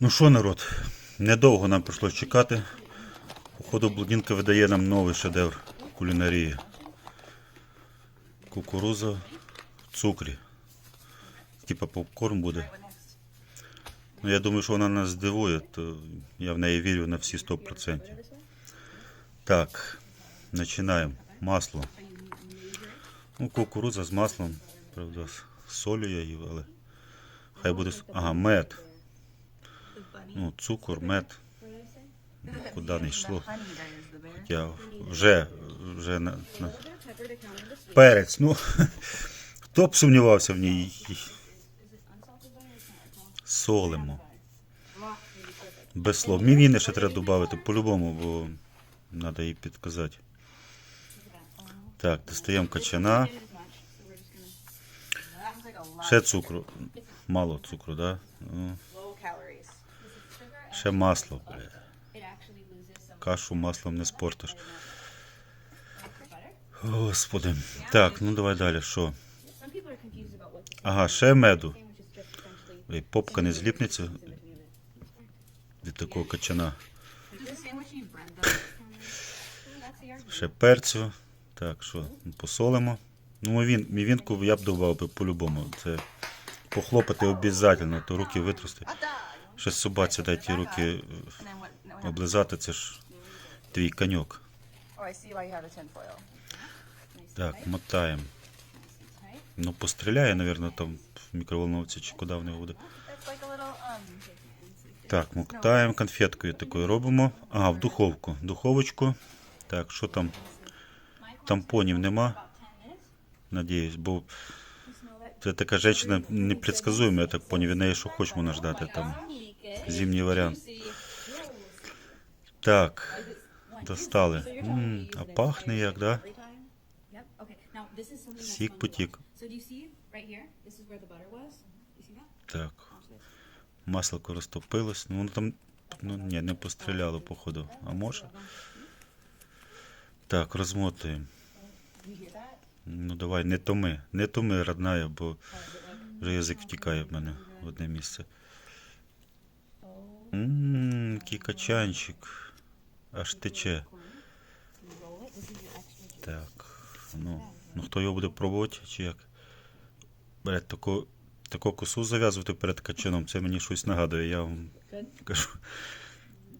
Ну що, народ, недовго нам прийшлось чекати. Походу, блудінка видає нам новий шедевр кулінарії. Кукуруза в цукрі. Типа попкорн буде. Ну, я думаю, що вона нас здивує, то я в неї вірю на всі 100%. Так, починаємо. Масло. Ну, кукуруза з маслом, правда, з солью я їв, але хай буде. Ага, мед. Ну, цукор, мед. Ну, Куди не йшло. Я вже, вже на, на... перець. Ну, хто б сумнівався в ній. Солимо. Без слов. Мівіни ще треба додати по-любому, бо треба їй підказати. Так, достаємо качана. Ще цукру. Мало цукру, да? Ну, ще масло. Кашу маслом не спортиш. Господи. Так, ну давай далі. Що? Ага, ще меду. Ой, попка не зліпнеться від такого качана. Ще перцю. Так, що, посолимо. Ну, мівін, мівінку я б додав би по-любому. Це похлопати обов'язково, то руки витрусти. Ще собаці дай ті руки е, облизати, це ж твій коньок. Oh. Так, мотаємо. Ну, постріляє, мабуть, там в мікроволновці чи куди в нього буде. Так, мотаємо конфеткою такою робимо. Ага, в духовку. Духовочку. Так, що там? Тампонів нема. Надіюсь, бо це така жінка непредсказуема, я так поняв, від неї що хоч можна ждати там. Зимній варіант. Так, достали. М, а пахне як, да? Сік потік. Так, масло розтопилось. Ну, воно там, ну ні, не постріляло, походу. А може? Так, розмотуємо. Ну давай, не томи, не томи, родная, бо вже язик втікає в мене в одне місце. Ммм, який качанчик. Аж тече. Так, ну, ну хто його буде пробувати, чи як? Блять, таку, таку косу зав'язувати перед качаном, це мені щось нагадує, я вам кажу.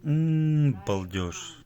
Ммм, балдеж.